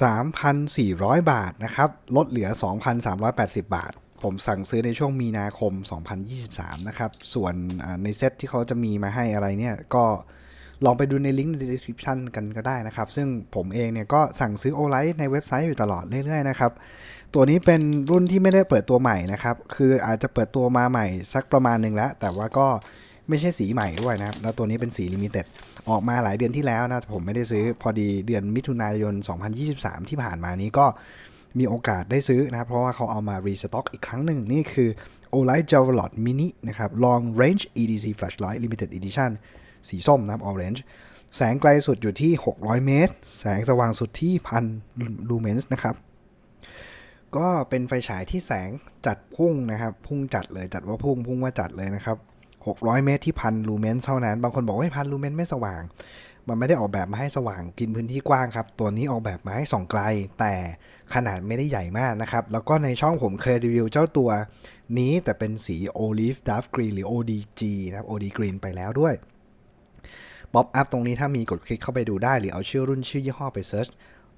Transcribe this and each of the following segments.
3,400 บาทนะครับ ลดเหลือ 2,380 บาท ผมสั่งซื้อในช่วงมีนาคม 2023 นะครับ ส่วนในเซตที่เขาจะมีมาให้อะไรเนี่ย ก็ลองไปดูในลิงก์ใน description กันก็ได้นะครับ ซึ่งผมเองเนี่ยก็สั่งซื้อโอไลท์ในเว็บไซต์อยู่ตลอดเรื่อยๆนะครับ ตัวนี้เป็นรุ่นที่ไม่ได้เปิดตัวใหม่นะครับ คืออาจจะเปิดตัวมาใหม่สักประมาณหนึ่งแล้ว แต่ว่าก็ไม่ใช่สีใหม่ด้วยนะครับ แล้วตัวนี้เป็นสีลิมิเต็ด ออกมาหลายเดือนที่แล้วนะแต่ผมไม่ได้ซื้อพอดีเดือนมิถุนายน 2023 ที่ผ่านมานี้ก็มีโอกาสได้ซื้อนะครับ เพราะว่าเขาเอามารีสต็อกอีกครั้งหนึ่งนี่คือ Olight j a v e l o t Mini นะครับ Long Range EDC Flashlight Limited Edition สีส้มนะครับ Orange แสงไกลสุดอยู่ที่ 600 เมตร แสงสว่างสุดที่พันลูเมนส์นะครับ ก็เป็นไฟฉายที่แสงจัดพุ่งนะครับ พุ่งจัดเลยจัดว่าพุ่งพุ่งว่าจัดเลยนะครับ 600 เมตรที่พันลูเมนเท่านั้น บางคนบอกว่าพันลูเมนไม่สว่าง มันไม่ได้ออกแบบมาให้สว่างกินพื้นที่กว้างครับ ตัวนี้ออกแบบมาให้ส่องไกล แต่ขนาดไม่ได้ใหญ่มากนะครับ แล้วก็ในช่องผมเคยรีวิวเจ้าตัวนี้แต่เป็นสี Olive Dark Green หรือ ODG นะครับ OD Green ไปแล้วด้วยป๊อปอัพตรงนี้ถ้ามีกดคลิกเข้าไปดูได้ หรือเอาชื่อรุ่นชื่อยี่ห้อไปเซิร์ช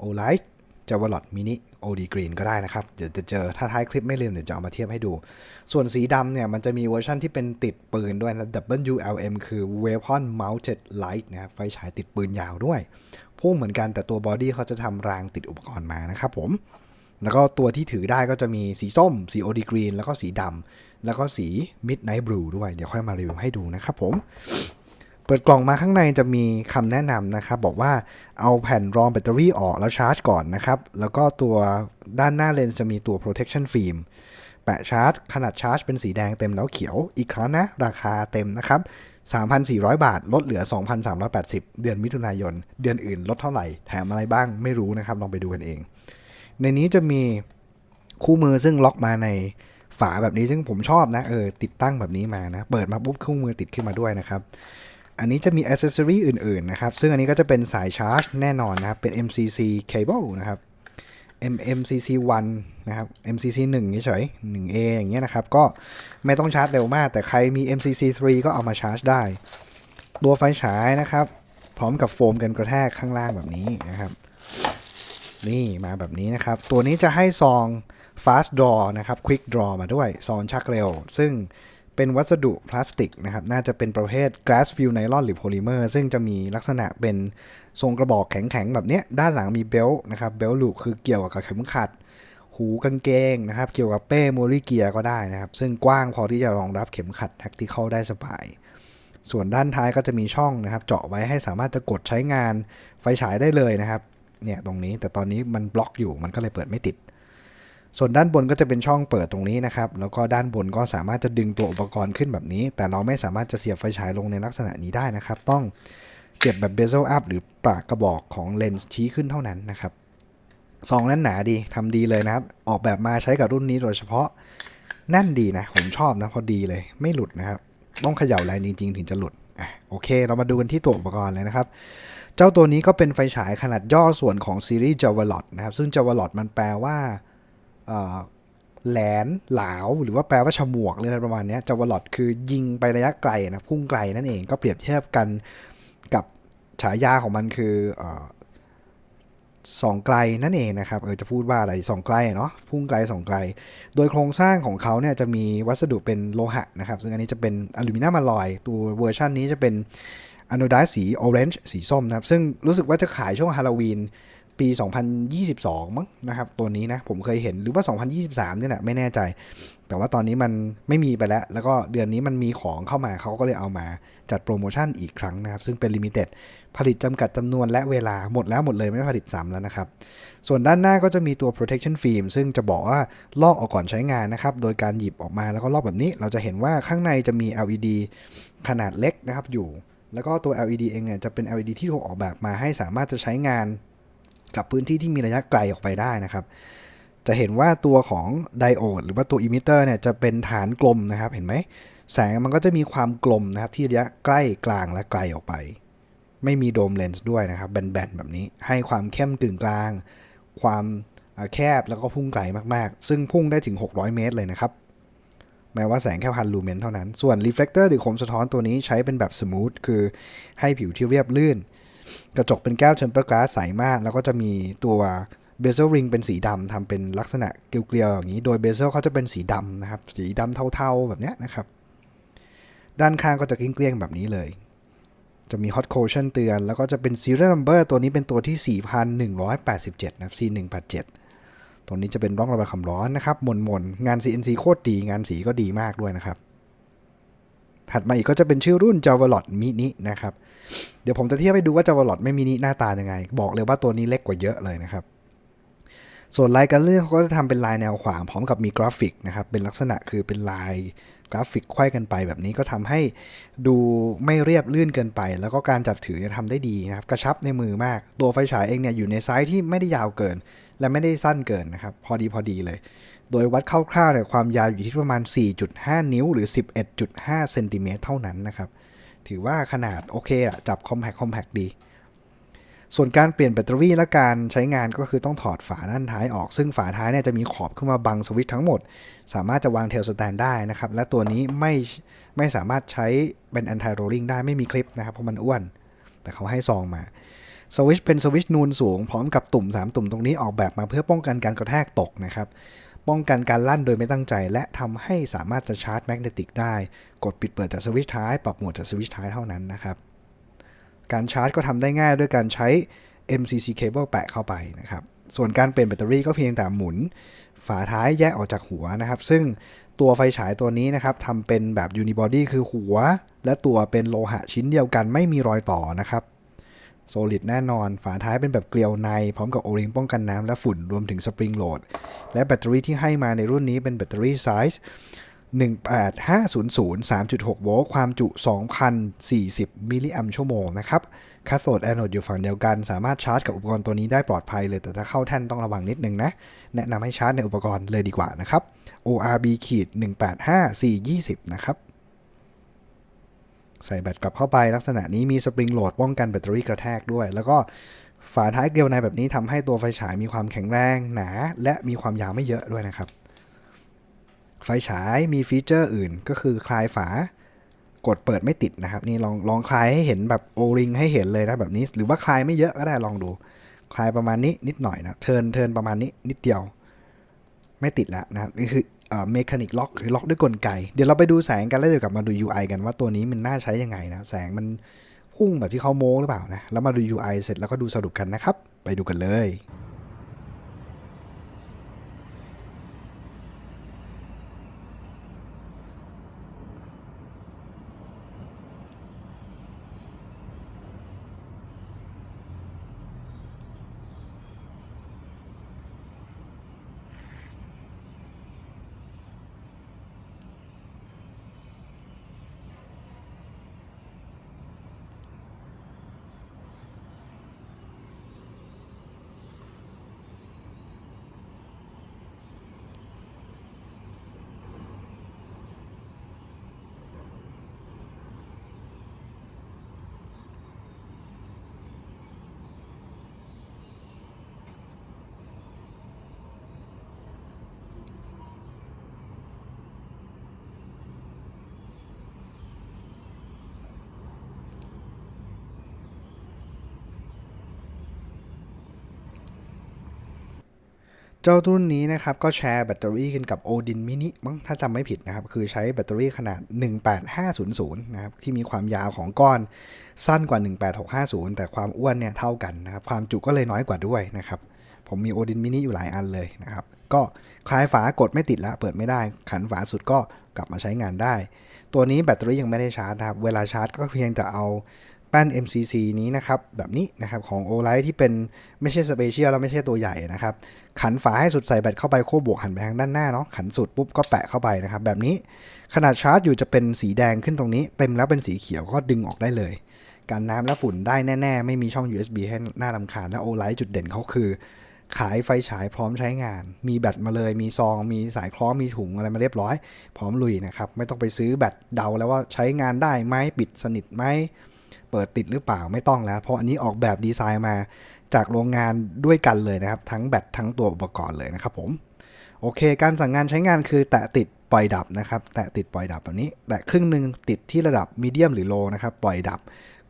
Olight j a v a l o t Mini OD Green ก็ได้นะครับ เดี๋ยวจะเจอถ้าท้ายคลิปไม่ลืมเดี๋ยวจะเอามาเทียบให้ดู ส่วนสีดำเนี่ยมันจะมีเวอร์ชันที่เป็นติดปืนด้วยนะ WLM คือ Weapon Mounted Light นะครับไฟฉายติดปืนยาวด้วยพุ่งเหมือนกันแต่ตัวบอดี้เขาจะทำรางติดอุปกรณ์มานะครับผมแล้วก็ตัวที่ถือได้ก็จะมีสีส้ม สี OD Green แล้วก็สีดำ แล้วก็สี Midnight Blue ด้วย เดี๋ยวค่อยมารีวิวให้ดูนะครับผม เปิดกล่องมาข้างในจะมีคำแนะนำนะครับ บอกว่าเอาแผ่นรองแบตเตอรี่ออกแล้วชาร์จก่อนนะครับ แล้วก็ตัวด้านหน้าเลนส์จะมีตัว protection film แปะชาร์จ ขนาดชาร์จเป็นสีแดงเต็มแล้วเขียวอีกครั้งนะ ราคาเต็มนะครับ 3,400 บาท ลดเหลือ 2,380 เดือนมิถุนายน เดือนอื่นลดเท่าไหร่ แถมอะไรบ้างไม่รู้นะครับ ลองไปดูกันเอง ในนี้จะมีคู่มือซึ่งล็อกมาในฝาแบบนี้ซึ่งผมชอบนะเออติดตั้งแบบนี้มานะ เปิดมาปุ๊บคู่มือติดขึ้นมาด้วยนะครับ อันนี้จะมีอ c เซสซอรีอื่นๆนะครับ ซึ่งอันนี้ก็จะเป็นสายชาร์จแน่นอนนะครับ เป็น MCC cable นะครับ MMCC 1นะครับ MCC 1เฉยๆ 1A อย่างเงี้ยนะครับ ก็ไม่ต้องชาร์จเร็วมาก แต่ใครมี MCC 3ก็เอามาชาร์จได้ ตัวไฟฉายนะครับ พร้อมกับโฟมกันกระแทกข้างล่างแบบนี้นะครับ นี่มาแบบนี้นะครับ ตัวนี้จะให้ซอง fast draw นะครับ quick draw มาด้วย ซองชักเร็ว ซึ่ง เป็นวัสดุพลาสติกนะครับน่าจะเป็นประเภท glass fill nylon หรือโพลิเมอร์ซึ่งจะมีลักษณะเป็นทรงกระบอกแข็งๆ แบบเนี้ยด้านหลังมีเบลต์นะครับเบลต์ลูกคือเกี่ยวกับเข็มขัด หูกางเกงนะครับเกี่ยวกับเป้โมลี่เกียก็ได้นะครับ ซึ่งกว้างพอที่จะรองรับเข็มขัดแท็กติคอลได้สบาย ส่วนด้านท้ายก็จะมีช่องนะครับ เจาะไว้ให้สามารถจะกดใช้งานไฟฉายได้เลยนะครับเนี่ยตรงนี้แต่ตอนนี้มันบล็อกอยู่มันก็เลยเปิดไม่ติด ส่วนด้านบนก็จะเป็นช่องเปิดตรงนี้นะครับ แล้วก็ด้านบนก็สามารถจะดึงตัวอุปกรณ์ขึ้นแบบนี้ แต่เราไม่สามารถจะเสียบไฟฉายลงในลักษณะนี้ได้นะครับ ต้องเสียบแบบ bezel up หรือปากกระบอกของเลนส์ชี้ขึ้นเท่านั้นนะครับซองนั้นหนาดีทำดีเลยนะครับ ออกแบบมาใช้กับรุ่นนี้โดยเฉพาะแน่นดีนะ ผมชอบนะพอดีเลย ไม่หลุดนะครับ ต้องเขย่าแรงจริง ๆ ถึงจะหลุดอะโอเค เรามาดูกันที่ตัวอุปกรณ์เลยนะครับ เจ้าตัวนี้ก็เป็นไฟฉายขนาดย่อส่วนของซีรีส์ j a v a l o t นะครับ ซึ่ง j a v a l o t มันแปลว่า แหลนหลาวหรือว่าแปลว่าฉมวกเลยประมาณนี้จาวลอตคือยิงไประยะไกลนะพุ่งไกลนั่นเองก็เปรียบเทียบกันกับฉายาของมันคืออสองไกลนั่นเองนะครับเออจะพูดว่าอะไรสองไกลเนาะพุ่งไกลสองไกล โดยโครงสร้างของเขาเนี่ยจะมีวัสดุเป็นโลหะนะครับ ซึ่งอันนี้จะเป็นอลูมิเนียมอลลอยตัวเวอร์ชันนี้จะเป็นอ n น d ดสีออเรนจ์สีส้มนะครับ ซึ่งรู้สึกว่าจะขายช่วงฮาโลวีน ปี 2022 มั้งนะครับ ตัวนี้นะผมเคยเห็นหรือว่า 2023เนี่ยแหละไม่แน่ใจ แต่ว่าตอนนี้มันไม่มีไปแล้ว แล้วก็เดือนนี้มันมีของเข้ามาเขาก็เลยเอามาจัดโปรโมชั่นอีกครั้งนะครับ ซึ่งเป็นลิมิเต็ดผลิตจำกัดจำนวนและเวลาหมดแล้วหมดเลยไม่ผลิตซ้ำแล้วนะครับ ส่วนด้านหน้าก็จะมีตัว protection film ซึ่งจะบอกว่าลอกออกก่อนใช้งานนะครับ โดยการหยิบออกมาแล้วก็ลอกแบบนี้ เราจะเห็นว่าข้างในจะมี LED ขนาดเล็กนะครับอยู่ แล้วก็ตัว LED เองเนี่ยจะเป็น LED ที่ถูกออกแบบมาให้สามารถจะใช้งาน กับพื้นที่ที่มีระยะไกลออกไปได้นะครับ จะเห็นว่าตัวของไดโอดหรือว่าตัวอิมิเตอร์เนี่ยจะเป็นฐานกลมนะครับเห็นไหมแสงมันก็จะมีความกลมนะครับที่ระยะใกล้กลางและไกลออกไป ไม่มีโดมเลนส์ด้วยนะครับแบนๆแบบนี้ให้ความเข้มกึ่งกลาง ความแคบแล้วก็พุ่งไกลมากๆ ซึ่งพุ่งได้ถึง 600 เมตรเลยนะครับ แม้ว่าแสงแค่พันลูเมนเท่านั้น ส่วนรีเฟล e เตอร์หรือโคมสะท้อนตัวนี้ใช้เป็นแบบสมูทคือให้ผิวที่เรียบลื่น กระจกเป็นแก้วเทมเปอร์กลาสใสมาก แล้วก็จะมีตัวเบเซลริงเป็นสีดำทำเป็นลักษณะเกลียวๆอย่างนี้ โดยเบเซลเขาจะเป็นสีดำนะครับ สีดำเทาๆแบบนี้นะครับ ด้านข้างก็จะเกลี้ยงๆแบบนี้เลย จะมี hot quotient เตือน แล้วก็จะเป็น serial number ตัวนี้เป็นตัวที่ 4187 นะครับ C187 ตรงนี้จะเป็นร่องระบายความร้อนนะครับมนมนๆงาน CNC โคตรดี งานสีก็ดีมากด้วยนะครับ ถัดมาอีกก็จะเป็นชื่อรุ่น Javalot Mini นะครับ เดี๋ยวผมจะเทียบให้ดูว่า Javalot ไม่ Mini หน้าตายังไง บอกเลยว่าตัวนี้เล็กกว่าเยอะเลยนะครับ ส่วนลายการเลือกเขาก็จะทำเป็นลายแนวขวางพร้อมกับมีกราฟิกนะครับ เป็นลักษณะคือเป็นลายกราฟิกไขว้กันไปแบบนี้ก็ทำให้ดูไม่เรียบลื่นเกินไป แล้วก็การจับถือเนี่ยทำได้ดีนะครับ กระชับในมือมาก ตัวไฟฉายเองเนี่ยอยู่ในไซส์ที่ไม่ได้ยาวเกิน และไม่ได้สั้นเกินนะครับ พอดีพอดีเลย โดยวัดคร่าวๆเนี่ยความยาวอยู่ที่ประมาณ 4.5 นิ้วหรือ 11.5เซนติเมตรเท่านั้นนะครับ ถือว่าขนาดโอเคอะจับคอมแพคคอมแพคดี ส่วนการเปลี่ยนแบตเตอรี่และการใช้งานก็คือต้องถอดฝาด้านท้ายออก ซึ่งฝาท้ายเนี่ยจะมีขอบขึ้นมาบังสวิตช์ทั้งหมด สามารถจะวางเทลสแตนได้นะครับ และตัวนี้ไม่ไม่สามารถใช้เป็น anti rolling ได้ไม่มีคลิปนะครับเพราะมันอ้วน แต่เขาให้ซองมาสวิตช์เป็นสวิตช์นูนสูงพร้อมกับตุ่ม 3 ตุ่มตรงนี้ออกแบบมาเพื่อป้องกันการกระแทกตกนะครับ ป้องกันการลั่นโดยไม่ตั้งใจ และทำให้สามารถจะชาร์จแมกเนติกได้ กดปิดเปิดจากสวิตช์ท้าย ปรับโหมดจากสวิตช์ท้ายเท่านั้นนะครับ การชาร์จก็ทำได้ง่ายด้วยการใช้ MCC cable แปะเข้าไปนะครับ ส่วนการเปลี่ยนแบตเตอรี่ก็เพียงแต่หมุน ฝาท้ายแยกออกจากหัวนะครับ ซึ่งตัวไฟฉายตัวนี้นะครับทำเป็นแบบ unibody คือหัว และตัวเป็นโลหะชิ้นเดียวกันไม่มีรอยต่อนะครับ โซลิดแน่นอน ฝาท้ายเป็นแบบเกลียวใน พร้อมกับโอริงป้องกันน้ำและฝุ่นรวมถึงสปริงโหลด และแบตเตอรี่ที่ให้มาในรุ่นนี้เป็นแบตเตอรี่ไซส์18500 3.6 โวลต์ ความจุ 2,040 มิลลิแอมชั่วโมงนะครับคาโธดแอนโอดอยู่ฝั่งเดียวกัน สามารถชาร์จกับอุปกรณ์ตัวนี้ได้ปลอดภัยเลย แต่ถ้าเข้าแท่นต้องระวังนิดนึงนะ แนะนำให้ชาร์จในอุปกรณ์เลยดีกว่านะครับ ORB ขีด185 420 นะครับ ใส่แบตกลับเข้าไปลักษณะนี้มีสปริงโหลดป้องกันแบตเตอรี่กระแทกด้วย แล้วก็ฝาท้ายเกลียวในแบบนี้ทำให้ตัวไฟฉายมีความแข็งแรงหนา และมีความยาวไม่เยอะด้วยนะครับ ไฟฉายมีฟีเจอร์อื่นก็คือคลายฝากดเปิดไม่ติดนะครับ นี่ลองลองคลายให้เห็นแบบโอริงให้เห็นเลยนะแบบนี้ หรือว่าคลายไม่เยอะก็ได้ลองดู คลายประมาณนี้นิดหน่อยนะเทินเทินประมาณนี้นิดเดียว ไม่ติดแล้วนะครับนี่คือเอ่อเมคานิกล็อกหรือล็อกด้วยกลไก เดี๋ยวเราไปดูแสงกันแล้วเดี๋ยวกลับมาดู UI กันว่าตัวนี้มันน่าใช้ยังไงนะ แสงมันพุ่งแบบที่เขาโม้หรือเปล่านะ แล้วมาดู UI เสร็จแล้วก็ดูสรุปกันนะครับ ไปดูกันเลย เจ้ารุ่นนี้นะครับก็แชร์แบตเตอรี่กันกับ Odin Mini มั้งถ้าจำไม่ผิดนะครับ คือใช้แบตเตอรี่ขนาด 18500 นะครับ ที่มีความยาวของก้อนสั้นกว่า 18650 แต่ความอ้วนเนี่ยเท่ากันนะครับ ความจุก็เลยน้อยกว่าด้วยนะครับ ผมมี Odin Mini อยู่หลายอันเลยนะครับ ก็คลายฝากดไม่ติดแล้วเปิดไม่ได้ ขันฝาสุดก็กลับมาใช้งานได้ ตัวนี้แบตเตอรี่ยังไม่ได้ชาร์จนะครับ เวลาชาร์จก็เพียงแต่เอา ป้น MCC นี้นะครับแบบนี้นะครับของ o l i t ที่เป็นไม่ใช่สเปเชียลแล้วไม่ใช่ตัวใหญ่นะครับขันฝาให้สุดใส่แบตเข้าไปขั้บวกหันไปทางด้านหน้าเนาะขันสุดปุ๊บก็แปะเข้าไปนะครับแบบนี้ขนาดชาร์จอยู่จะเป็นสีแดงขึ้นตรงนี้ เต็มแล้วเป็นสีเขียวก็ดึงออกได้เลยการน้ำและฝุ่นได้แน่ ๆ ไม่มีช่อง USB ให้หน้าลำคาญและ o l i t จุดเด่นเขาคือ ขายไฟฉายพร้อมใช้งาน มีแบตมาเลย มีซอง มีสายคล้อง มีถุงอะไรมาเรียบร้อย พร้อมลุยนะครับ ไม่ต้องไปซื้อแบตเดาแล้วว่าใช้งานได้ไหมปิดสนิทไหม เปิดติดหรือเปล่าไม่ต้องแล้ว เพราะอันนี้ออกแบบดีไซน์มาจากโรงงานด้วยกันเลยนะครับ ทั้งแบตทั้งตัวอุปกรณ์เลยนะครับผมโอเค การสั่งงานใช้งานคือแตะติดปล่อยดับนะครับ แตะติดปล่อยดับแบบนี้ แตะครึ่งหนึ่งติดที่ระดับมีเดียมหรือโลนะครับ ปล่อยดับ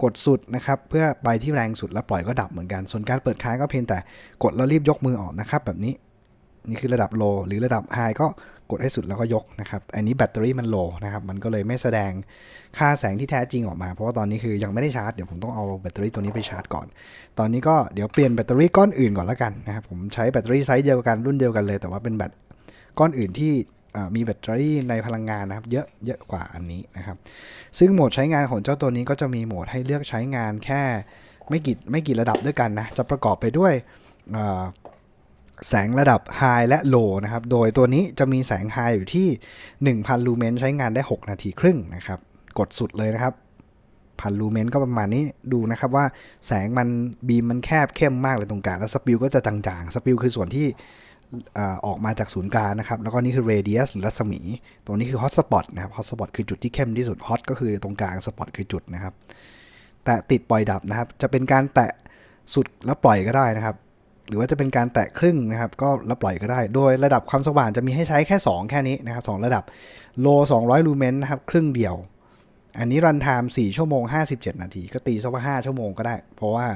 กกดสุดนะครับ เพื่อไปที่แรงสุดแล้วปล่อยก็ดับเหมือนกัน ส่วนการเปิดค้างก็เพียงแต่กดแล้วรีบยกมือออกนะครับ แบบนี้ นี่คือระดับโลหรือระดับไฮก็ กดให้สุดแล้วก็ยกนะครับ อันนี้แบตเตอรี่มันโลนะครับ มันก็เลยไม่แสดงค่าแสงที่แท้จริงออกมา เพราะว่าตอนนี้คือยังไม่ได้ชาร์จ เดี๋ยวผมต้องเอาแบตเตอรี่ตัวนี้ไปชาร์จก่อน ตอนนี้ก็เดี๋ยวเปลี่ยนแบตเตอรี่ก้อนอื่นก่อนละกันนะครับ ผมใช้แบตเตอรี่ไซส์เดียวกันรุ่นเดียวกันเลย แต่ว่าเป็นแบตก้อนอื่นที่มีแบตเตอรี่ในพลังงานนะครับ เยอะเยอะกว่าอันนี้นะครับ ซึ่งโหมดใช้งานของเจ้าตัวนี้ก็จะมีโหมดให้เลือกใช้งานแค่ไม่กี่ไม่กี่ระดับด้วยกันนะ จะประกอบไปด้วย แสงระดับ High และ Low นะครับ โดยตัวนี้จะมีแสง High อยู่ที่ 1,000 ลูเมนใช้งานได้ 6 นาทีครึ่งนะครับ กดสุดเลยนะครับ พันลูเมนก็ประมาณนี้ดูนะครับว่าแสงมันบีมมันแคบเข้มมากเลยตรงกลางแล้วสปิลก็จะจางๆ สปิลคือส่วนที่อออกมาจากศูนย์กลางนะครับ แล้วก็นี่คือ radius หรือรัศมี ตรงนี้คือ hot spot นะครับ hot spot คือจุดที่เข้มที่สุด hot ก็คือตรงกลาง spot คือจุดนะครับ แตะติดปล่อยดับนะครับ จะเป็นการแตะสุดแล้วปล่อยก็ได้นะครับ หรือว่าจะเป็นการแตะครึ่งนะครับ ก็แล้วปล่อยก็ได้ โดยระดับความสว่างจะมีให้ใช้แค่ 2 แค่นี้นะครับสองระดับ low 200ลูเมนนะครับ ครึ่งเดียว อันนี้รันไทม์4ชั่วโมง 57 นาที ก็ตีซะว่า 5 ชั่วโมงก็ได้ เพราะว่า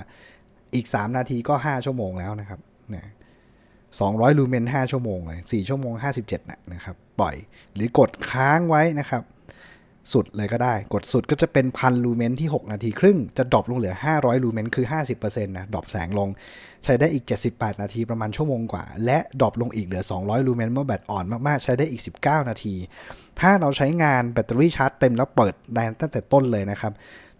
อีก 3 นาทีก็ 5 ชั่วโมงแล้วนะครับนะ200 ลูเมน 5 ชั่วโมงเลย 4 ชั่วโมง 57นะนะครับ ปล่อย หรือกดค้างไว้นะครับ สุดเลยก็ได้ กดสุดก็จะเป็นพันลูเมนที่ 6 นาทีครึ่ง จะดรอปลงเหลือ 500 ลูเมนคือ 50%นะดรอปแสงลง ใช้ได้อีก 78 นาทีประมาณชั่วโมงกว่า และดรอปลงอีกเหลือ 200 ลูเมนเมื่อแบตอ่อนมากๆ ใช้ได้อีก 19 นาที ถ้าเราใช้งานแบตเตอรี่ชาร์จเต็มแล้วเปิดแดนตั้งแต่ต้นเลยนะครับ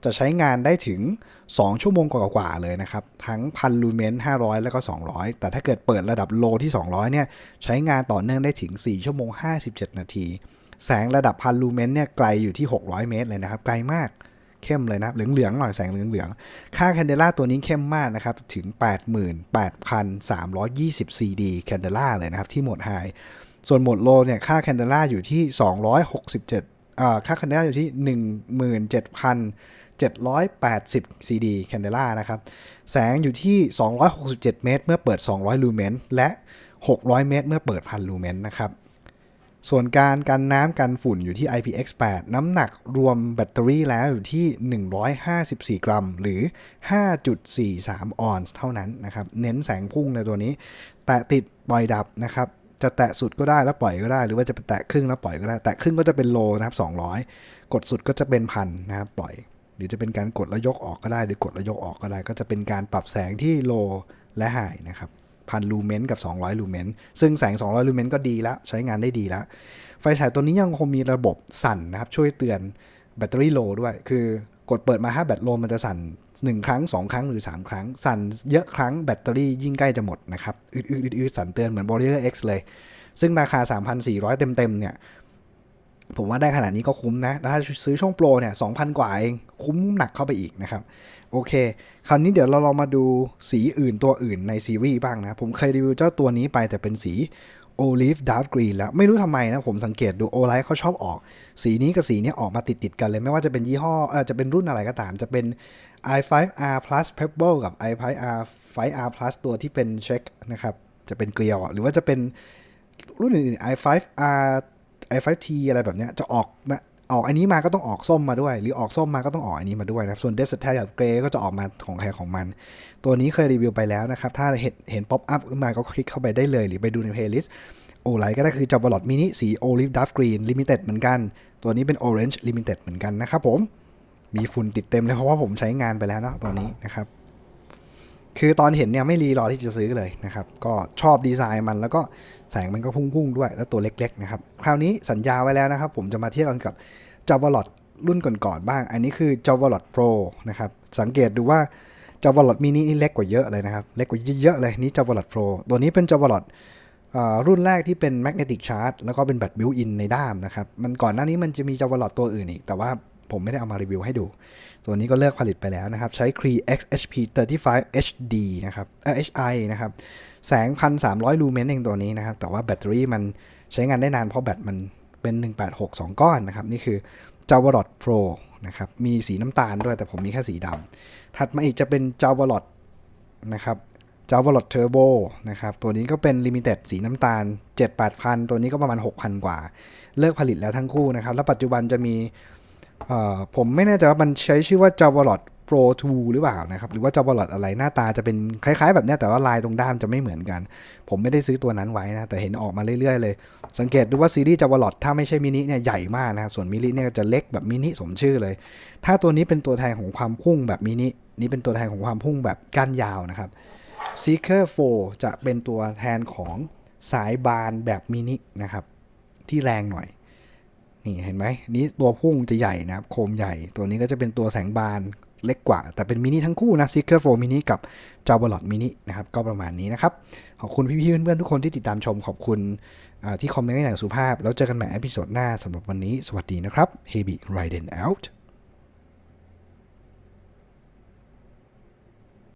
จะใช้งานได้ถึง 2 ชั่วโมงกว่าๆเลยนะครับ ทั้งพันลูเมน500 แล้วก็ 200 แต่ถ้าเกิดเปิดระดับโลที่ 200 เนี่ย ใช้งานต่อเนื่องได้ถึง 4 ชั่วโมง 57 นาที แสงระดับพันลูเมนเนี่ยไกลอยู่ที่ 600 เมตรเลยนะครับ ไกลมากเข้มเลยนะเหลืองๆหน่อยแสงเหลืองๆค่าแคนเดล่าตัวนี้เข้มมากนะครับ ถึง 88,320 CD แคนเดล่าเลยนะครับ ที่หมดไฮส่วนหมดโลเนี่ยค่าแคนเดล่าอยู่ที่ 267อ่าค่าแคนเดล่าอยู่ที่ 17,780 CD แคนเดล่านะครับ แสงอยู่ที่ 267 เมตร เมื่อเปิด 200 ลูเมนและ 600 เมตร เมื่อเปิด1,000ลูเมนนะครับ ส่วนการกันน้ำกันฝุ่นอยู่ที่ IPX8 น้ำหนักรวมแบตเตอรี่แล้วอยู่ที่ 154 กรัม หรือ 5.43 ออนซ์เท่านั้นนะครับ เน้นแสงพุ่งในตัวนี้ แตะติดปล่อยดับนะครับ จะแตะสุดก็ได้แล้วปล่อยก็ได้ หรือว่าจะไปแตะครึ่งแล้วปล่อยก็ได้ แตะครึ่งก็จะเป็นโลนะครับ 200 กดสุดก็จะเป็นพันนะครับปล่อย หรือจะเป็นการกดแล้วยกออกก็ได้ หรือกดแล้วยกออกก็ได้ ก็จะเป็นการปรับแสงที่โลและไฮนะครับ พันลูเมนกับ 200 ลูเมน ซึ่งแสง 200 ลูเมนก็ดีแล้ว ใช้งานได้ดีแล้ว ไฟฉายตัวนี้ยังคงมีระบบสั่นนะครับ ช่วยเตือนแบตเตอรี่โลด้วย คือกดเปิดมาถ้าแบตโลมันจะสั่น 1 ครั้ง 2 ครั้งหรือ 3 ครั้ง สั่นเยอะครั้งแบตเตอรี่ยิ่งใกล้จะหมดนะครับ อืดๆๆๆสั่นเตือนเหมือน Warrior X เลย ซึ่งราคา 3,400 เต็มๆเนี่ยผมว่าได้ขนาดนี้ก็คุ้มนะ ถ้าซื้อช่องโปรเนี่ย2,000 กว่าเอง คุ้มหนักเข้าไปอีกนะครับ โอเค คราวนี้เดี๋ยวเราลองมาดูสีอื่นตัวอื่นในซีรีส์บ้างนะ ผมเคยรีวิวเจ้าตัวนี้ไปแต่เป็นสี Olive Dark Green แล้ว ไม่รู้ทำไมนะ ผมสังเกตดู o l i เขาชอบออก สีนี้กับสีนี้ออกมาติดติดๆกันเลย ไม่ว่าจะเป็นยี่ห้อเออจะเป็นรุ่นอะไรก็ตาม จะเป็น i5R Plus Pebble กับ i5R 5R Plus ตัวที่เป็นเช็คนะครับ จะเป็นเกลียว หรือว่าจะเป็นรุ่นอื่น i5R i5T อะไรแบบเนี้ยจะออกนะ ออกอันนี้มาก็ต้องออกส้มมาด้วย หรือออกส้มมาก็ต้องออกอันนี้มาด้วยนะครับส่วน Desert Tag กับ Grey ก็จะออกมาของใครของมัน ตัวนี้เคยรีวิวไปแล้วนะครับ ถ้าเห็นเห็นป๊อปอัพขึ้นมาก็คลิกเข้าไปได้เลย หรือไปดูใน playlist โอไลก็ได้คือจับบอลลอดมินิสี Olive Dark Green Limited เหมือนกัน ตัวนี้เป็น Orange Limited เหมือนกันนะครับผมมีฝุ่นติดเต็มเลยเพราะว่าผมใช้งานไปแล้วเนาะตัวนี้นะครับ คือตอนเห็นเนี่ยไม่รีรอที่จะซื้อเลยนะครับ ก็ชอบดีไซน์มันแล้วก็แสงมันก็พุ่งๆด้วย แล้วตัวเล็กๆนะครับ คราวนี้สัญญาไว้แล้วนะครับ ผมจะมาเทียบกันกับ j a v a l o t รุ่นก่อนๆบ้าง อันนี้คือ j a v a l o t Pro นะครับ สังเกตดูว่า j a v a l o t mini นี่เล็กกว่าเยอะเลยนะครับ เล็กกว่าเยอะๆเลยนี่ j a v a l o t Pro ตัวนี้เป็น j a v a l o t รุ่นแรกที่เป็น magnetic charge แล้วก็เป็นแบต built in ในด้ามนะครับ มันก่อนหน้านี้มันจะมี j a v a l o t ตัวอื่นอีก แต่ว่า ผมไม่ได้เอามารีวิวให้ดู ตัวนี้ก็เลิกผลิตไปแล้วนะครับ ใช้ Cree XHP 35 HD นะครับเออ HI นะครับ แสง 1,300 ลูเมนเองตัวนี้นะครับ แต่ว่าแบตเตอรี่มันใช้งานได้นานเพราะแบตมันเป็น 186 2 ก้อนนะครับ นี่คือ j a v a l o t Pro นะครับ มีสีน้ำตาลด้วยแต่ผมมีแค่สีดำ ถัดมาอีกจะเป็น j a v a l o t นะครับ j a v a l o t Turbo นะครับ ตัวนี้ก็เป็น Limited สีน้ำตาล 7-8,000 ตัวนี้ก็ประมาณ 6,000 กว่า เลิกผลิตแล้วทั้งคู่นะครับ แล้วปัจจุบันจะมี ผมไม่แน่ใจว่ามันใช้ชื่อว่า j a v a l o t Pro 2 หรือเปล่านะครับ หรือว่าจอบลอดอะไรหน้าตาจะเป็นคล้ายๆ แบบนี้แต่ว่าลายตรงด้ามจะไม่เหมือนกัน ผมไม่ได้ซื้อตัวนั้นไว้นะ แต่เห็นออกมาเรื่อยๆเลย สังเกตดูว่าซีรีส์จาวลอดถ้าไม่ใช่มินิเนี่ยใหญ่มากนะครับส่วนมินิเนี่ยจะเล็กแบบมินิสมชื่อเลย ถ้าตัวนี้เป็นตัวแทนของความพุ่งแบบมินินี่เป็นตัวแทนของความพุ่งแบบก้านยาวนะครับ Seeker 4 จะเป็นตัวแทนของสายบานแบบมินินะครับที่แรงหน่อย นี่เห็นไหมนี้ตัวพุ่งจะใหญ่นะครับ โคมใหญ่ ตัวนี้ก็จะเป็นตัวแสงบานเล็กกว่า แต่เป็นมินิทั้งคู่นะซิกเกอร์โฟมินิกับ j a w a l o t Mini นะครับ ก็ประมาณนี้นะครับ ขอบคุณพี่ๆเพื่อนๆทุกคนที่ติดตามชม ขอบคุณที่คอมเมนต์อย่างสุภาพ แล้วเจอกันใหม่เอพิโซดหน้าสำหรับวันนี้ สวัสดีนะครับ Heavy r i d e n out